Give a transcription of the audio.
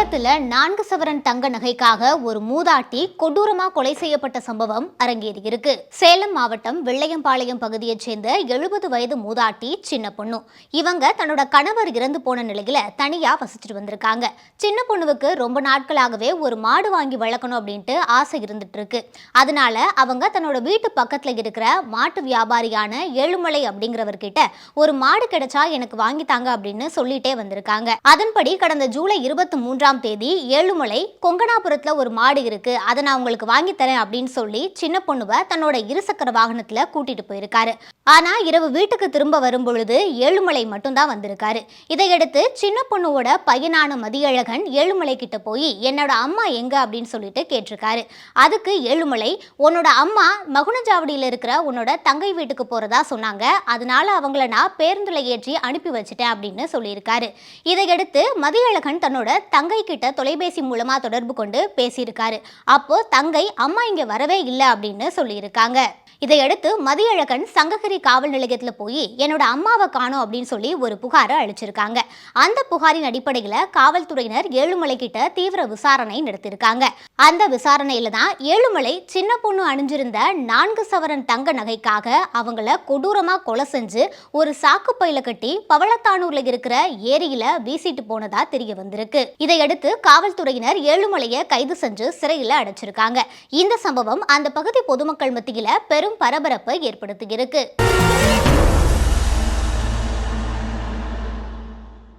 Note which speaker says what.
Speaker 1: சேலத்துல நான்கு சவரன் தங்க நகைக்காக ஒரு மூதாட்டி கொடூரமா கொலை செய்யப்பட்ட சம்பவம் அரங்கேறி இருக்கு. சேலம் மாவட்டம் வெள்ளையம்பாளையம் பகுதியைச் சேர்ந்த எழுபது வயது மூதாட்டி சின்ன பொண்ணு. இவங்க தன்னோட கணவர் இறந்து போன நிலையில தனியா வசிச்சுட்டு வந்திருக்காங்க. சின்ன பொண்ணுவுக்கு ரொம்ப நாட்களாகவே ஒரு மாடு வாங்கி வளர்க்கணும் அப்படின்ட்டு ஆசை இருந்துட்டு இருக்கு. அதனால அவங்க தன்னோட வீட்டு பக்கத்துல இருக்கிற மாட்டு வியாபாரியான ஏழுமலை அப்படிங்கிறவர்கிட்ட ஒரு மாடு கிடைச்சா எனக்கு வாங்கித்தாங்க அப்படின்னு சொல்லிட்டே வந்திருக்காங்க. அதன்படி கடந்த ஜூலை இருபத்தி மூன்றாம் தேதி ஏழுமலை கொங்கனாபுரத்தில் ஒரு மாடு இருக்கு. அதை நான் உங்களுக்கு வாங்கி தரேன் அப்படின்னு சொல்லி சின்ன பொண்ணுவை தன்னோட இருசக்கர வாகனத்தில் கூட்டிட்டு போயிருக்காரு. ஆனா இரவு வீட்டுக்கு திரும்ப வரும் பொழுது ஏழுமலை மட்டும்தான் வந்திருக்காரு. இதையடுத்து சின்ன பொண்ணுவோட பையனான மதியழகன் ஏழுமலை கிட்ட போய் என்னோட அம்மா எங்க? அப்படின்னு சொல்லிட்டு கேட்டிருக்காரு. அதுக்கு ஏழுமலை உன்னோட அம்மா மகுனஜாவடியில் இருக்கிற உன்னோட தங்கை வீட்டுக்கு போறதா சொன்னாங்க. அதனால அவங்கள நான் பேருந்துல ஏற்றி அனுப்பி வச்சிட்டேன் அப்படின்னு சொல்லியிருக்காரு. இதையடுத்து மதியழகன் தன்னோட தங்கை கிட்ட தொலைபேசி மூலமா தொடர்பு கொண்டு பேசியிருக்காரு. அப்போ தங்கை அம்மா இங்க வரவே இல்லை அப்படின்னு சொல்லியிருக்காங்க. இதையடுத்து மதியழகன் சங்ககிரி காவல் நிலையத்தில் போய் என்னோட அம்மாவை காணும் அப்படின்னு சொல்லி ஒரு புகாரை அளிச்சிருக்காங்க. அந்த புகாரின் அடிப்படையில் காவல்துறையினர் ஏழுமலை கிட்ட தீவிர விசாரணை நடத்தியிருக்காங்க அந்த விசாரணையில தான் ஏழுமலை சின்ன பொண்ணு அணிஞ்சிருந்த நான்கு சவரன் தங்க நகைக்காக அவங்கள கொடூரமா கொலை செஞ்சு ஒரு சாக்கு பையில கட்டி பவளத்தானூர்ல இருக்கிற ஏரியில வீசிட்டு போனதா தெரிய வந்திருக்கு. இதையடுத்து காவல்துறையினர் ஏழுமலையை கைது செஞ்சு சிறையில் அடைச்சிருக்காங்க. இந்த சம்பவம் அந்த பகுதி பொதுமக்கள் மத்தியில பெரும் பரபரப்பை ஏற்படுத்தியிருக்கு